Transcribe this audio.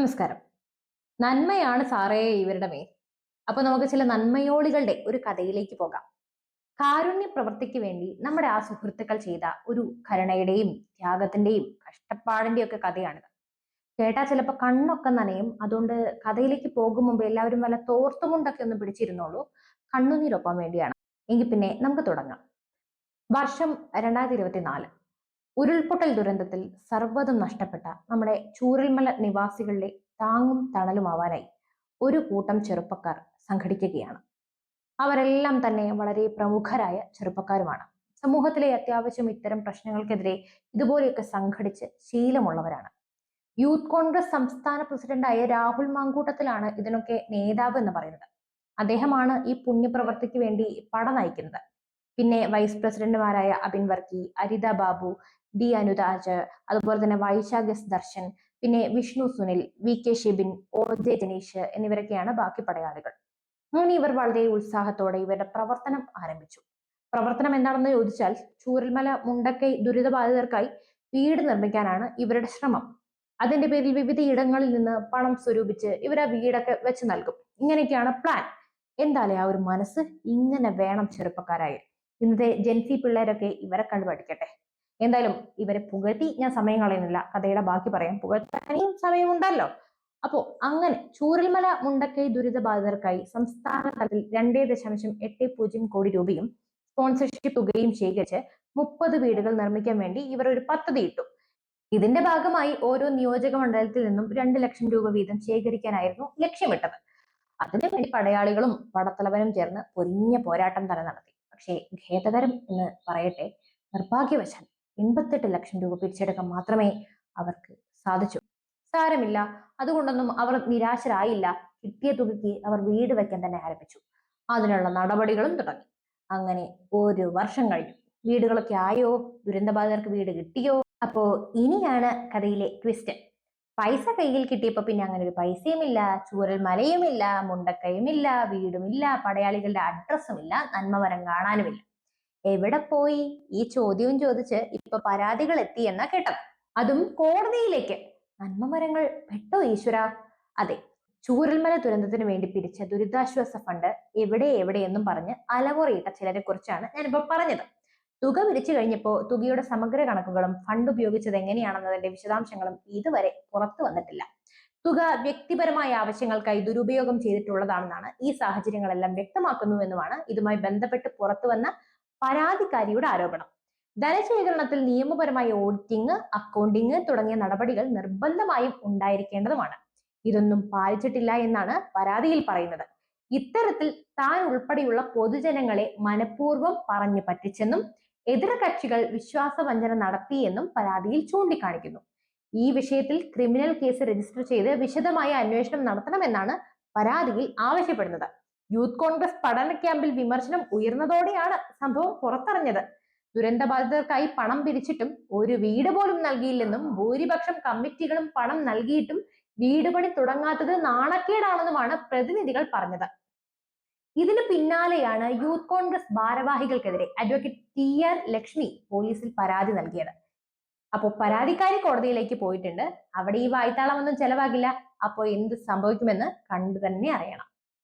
നമസ്കാരം. നന്മയാണ് സാറേ ഇവരുടെ മേൽ. അപ്പൊ നമുക്ക് ചില നന്മയോളികളുടെ ഒരു കഥയിലേക്ക് പോകാം. കാരുണ്യ പ്രവൃത്തിക്ക് വേണ്ടി നമ്മുടെ ആ സുഹൃത്തുക്കൾ ചെയ്ത ഒരു കരുണയുടെയും ത്യാഗത്തിന്റെയും കഷ്ടപ്പാടിന്റെയും ഒക്കെ കഥയാണിത്. കേട്ടാ ചിലപ്പോ കണ്ണൊക്കെ നനയും. അതുകൊണ്ട് കഥയിലേക്ക് പോകും മുമ്പ് എല്ലാവരും വല്ല തോർത്തുമുണ്ടൊക്കെ ഒന്ന് പിടിച്ചിരുന്നോളൂ. കണ്ണുനീരൊപ്പം വേണ്ടിയാണ്. എങ്കിൽ പിന്നെ നമുക്ക് തുടങ്ങാം. വർഷം രണ്ടായിരത്തി ഇരുപത്തിനാല്. ഉരുൾപൊട്ടൽ ദുരന്തത്തിൽ സർവതും നഷ്ടപ്പെട്ട നമ്മുടെ ചൂരൽമല നിവാസികളുടെ താങ്ങും തണലുമാവാനായി ഒരു കൂട്ടം ചെറുപ്പക്കാർ സംഘടിക്കുകയാണ്. അവരെല്ലാം തന്നെ വളരെ പ്രമുഖരായ ചെറുപ്പക്കാരുമാണ്. സമൂഹത്തിലെ അത്യാവശ്യം ഇത്തരം പ്രശ്നങ്ങൾക്കെതിരെ ഇതുപോലെയൊക്കെ സംഘടിച്ച് ശീലമുള്ളവരാണ്. യൂത്ത് കോൺഗ്രസ് സംസ്ഥാന പ്രസിഡന്റായ രാഹുൽ മാങ്കൂട്ടത്തിലാണ് ഇതിനൊക്കെ നേതാവ് എന്ന് പറയുന്നത്. അദ്ദേഹമാണ് ഈ പുണ്യപ്രവർത്തിക്ക് വേണ്ടി പട നയിക്കുന്നത്. പിന്നെ വൈസ് പ്രസിഡന്റുമാരായ അബിൻ വർക്കി അരിത ബാബു ഡി അനുരാജ് അതുപോലെ തന്നെ വൈശാഖ് എസ് ദർശൻ പിന്നെ Vishnu Sunil V K Shibin O J Janeesh എന്നിവരൊക്കെയാണ് ബാക്കി പടയാളികൾ. അങ്ങനെ ഇവർ വളരെ ഉത്സാഹത്തോടെ ഇവരുടെ പ്രവർത്തനം ആരംഭിച്ചു. പ്രവർത്തനം എന്താണെന്ന് ചോദിച്ചാൽ ചൂരൽമല മുണ്ടക്കൈ ദുരിതബാധിതർക്കായി വീട് നിർമ്മിക്കാനാണ് ഇവരുടെ ശ്രമം. അതിന്റെ പേരിൽ വിവിധ ഇടങ്ങളിൽ നിന്ന് പണം സ്വരൂപിച്ച് ഇവർ ആ വീടൊക്കെ വെച്ച് നൽകും. ഇങ്ങനെയൊക്കെയാണ് പ്ലാൻ എന്തായാലും ആ ഒരു മനസ്സ് ഇങ്ങനെ വേണം ചെറുപ്പക്കാരായി. ഇന്നത്തെ ജെൻസി പിള്ളേരൊക്കെ ഇവരെ കണ്ടു പഠിക്കട്ടെ. എന്തായാലും ഇവരെ പുകഴ്ത്തി ഞാൻ സമയം കളയുന്നില്ല. കഥയുടെ ബാക്കി പറയാം. പുകഴ്ത്താനും സമയമുണ്ടല്ലോ അപ്പോ അങ്ങനെ ചൂരൽമല മുണ്ടക്കൈ ദുരിതബാധിതർക്കായി സംസ്ഥാന തലത്തിൽ രണ്ടേ ദശാംശം എട്ട് പൂജ്യം കോടി രൂപയും സ്പോൺസർഷിപ്പ് തുകയും ശേഖരിച്ച് മുപ്പത് വീടുകൾ നിർമ്മിക്കാൻ വേണ്ടി ഇവർ ഒരു പദ്ധതി ഇട്ടു. ഇതിന്റെ ഭാഗമായി ഓരോ നിയോജക മണ്ഡലത്തിൽ നിന്നും രണ്ട് ലക്ഷം രൂപ വീതം ശേഖരിക്കാനായിരുന്നു ലക്ഷ്യമിട്ടത്. അതിനുവേണ്ടി പടയാളികളും പടത്തലവനും ചേർന്ന് പൊരിഞ്ഞ പോരാട്ടം തന്നെ നടത്തി. പക്ഷേ ഖേദകരം എന്ന് പറയട്ടെ നിർഭാഗ്യവശാൽ എൺപത്തെട്ട് ലക്ഷം രൂപ പിരിച്ചെടുക്കാൻ മാത്രമേ അവർക്ക് സാധിച്ചു. സാരമില്ല. അതുകൊണ്ടൊന്നും അവർ നിരാശരായില്ല. കിട്ടിയ തുകയ്ക്ക് അവർ വീട് വയ്ക്കാൻ തന്നെ ആരംഭിച്ചു. അതിനുള്ള നടപടികളും തുടങ്ങി. അങ്ങനെ ഒരു വർഷം കഴിഞ്ഞു. വീടുകളൊക്കെ ആയോ? ദുരന്തബാധിതർക്ക് വീട് കിട്ടിയോ? അപ്പോ ഇനിയാണ് കഥയിലെ ട്വിസ്റ്റ് പൈസ കയ്യിൽ കിട്ടിയപ്പോ പിന്നെ അങ്ങനെ ഒരു പൈസയുമില്ല ചൂരൽ മലയുമില്ല മുണ്ടക്കയുമില്ല വീടുമില്ല പടയാളികളുടെ അഡ്രസ്സുമില്ല നന്മമരം കാണാനുമില്ല. എവിടെ പോയി? ഈ ചോദ്യവും ചോദിച്ച് ഇപ്പൊ പരാതികൾ എത്തി എന്നാ കേട്ടത്. അതും കോടതിയിലേക്ക്. നന്മമരങ്ങൾ പെട്ടോ ഈശ്വര? അതെ ചൂരൽമല ദുരന്തത്തിന് വേണ്ടി പിരിച്ച ദുരിതാശ്വാസ ഫണ്ട് എവിടെ എവിടെയെന്നും പറഞ്ഞ് അലമുറയിട്ട ചിലരെ കുറിച്ചാണ് ഞാനിപ്പോ പറഞ്ഞത്. തുക വിരിച്ചു കഴിഞ്ഞപ്പോൾ തുകയുടെ സമഗ്ര കണക്കുകളും ഫണ്ട് ഉപയോഗിച്ചത് എങ്ങനെയാണെന്നതിന്റെ വിശദാംശങ്ങളും ഇതുവരെ പുറത്തു വന്നിട്ടില്ല. തുക വ്യക്തിപരമായ ആവശ്യങ്ങൾക്കായി ദുരുപയോഗം ചെയ്തിട്ടുള്ളതാണെന്നാണ് ഈ സാഹചര്യങ്ങളെല്ലാം വ്യക്തമാക്കുന്നുവെന്നുമാണ് ഇതുമായി ബന്ധപ്പെട്ട് പുറത്തു വന്ന പരാതിക്കാരിയുടെ ആരോപണം. ധനശേഖരണത്തിൽ നിയമപരമായ ഓഡിറ്റിംഗ് അക്കൗണ്ടിംഗ് തുടങ്ങിയ നടപടികൾ നിർബന്ധമായും ഉണ്ടായിരിക്കേണ്ടതുമാണ്. ഇതൊന്നും പാലിച്ചിട്ടില്ല എന്നാണ് പരാതിയിൽ പറയുന്നത്. ഇത്തരത്തിൽ താൻ ഉൾപ്പെടെയുള്ള പൊതുജനങ്ങളെ മനഃപൂർവം പറഞ്ഞു പറ്റിച്ചെന്നും എതിർ കക്ഷികൾ വിശ്വാസവഞ്ചന നടത്തിയെന്നും പരാതിയിൽ ചൂണ്ടിക്കാണിക്കുന്നു. ഈ വിഷയത്തിൽ ക്രിമിനൽ കേസ് രജിസ്റ്റർ ചെയ്ത് വിശദമായ അന്വേഷണം നടത്തണമെന്നാണ് പരാതിയിൽ ആവശ്യപ്പെടുന്നത്. യൂത്ത് കോൺഗ്രസ് പഠന ക്യാമ്പിൽ വിമർശനം ഉയർന്നതോടെയാണ് സംഭവം പുറത്തറിഞ്ഞത്. ദുരന്തബാധിതർക്കായി പണം പിരിച്ചിട്ടും ഒരു വീട് പോലും നൽകിയില്ലെന്നും ഭൂരിപക്ഷം കമ്മിറ്റികളും പണം നൽകിയിട്ടും വീട് പണി തുടങ്ങാത്തത് നാണക്കേടാണെന്നുമാണ് പ്രതിനിധികൾ പറഞ്ഞത്. ഇതിന് പിന്നാലെയാണ് യൂത്ത് കോൺഗ്രസ് ഭാരവാഹികൾക്കെതിരെ അഡ്വക്കേറ്റ് ടി ആർ ലക്ഷ്മി പോലീസിൽ പരാതി നൽകിയത്. അപ്പോൾ പരാതിക്കാരി കോടതിയിലേക്ക് പോയിട്ടുണ്ട്. അവിടെ ഈ വായ്ത്താളമൊന്നും ചെലവാകില്ല. അപ്പോൾ എന്ത് സംഭവിക്കുമെന്ന് കണ്ടു തന്നെ അറിയണം.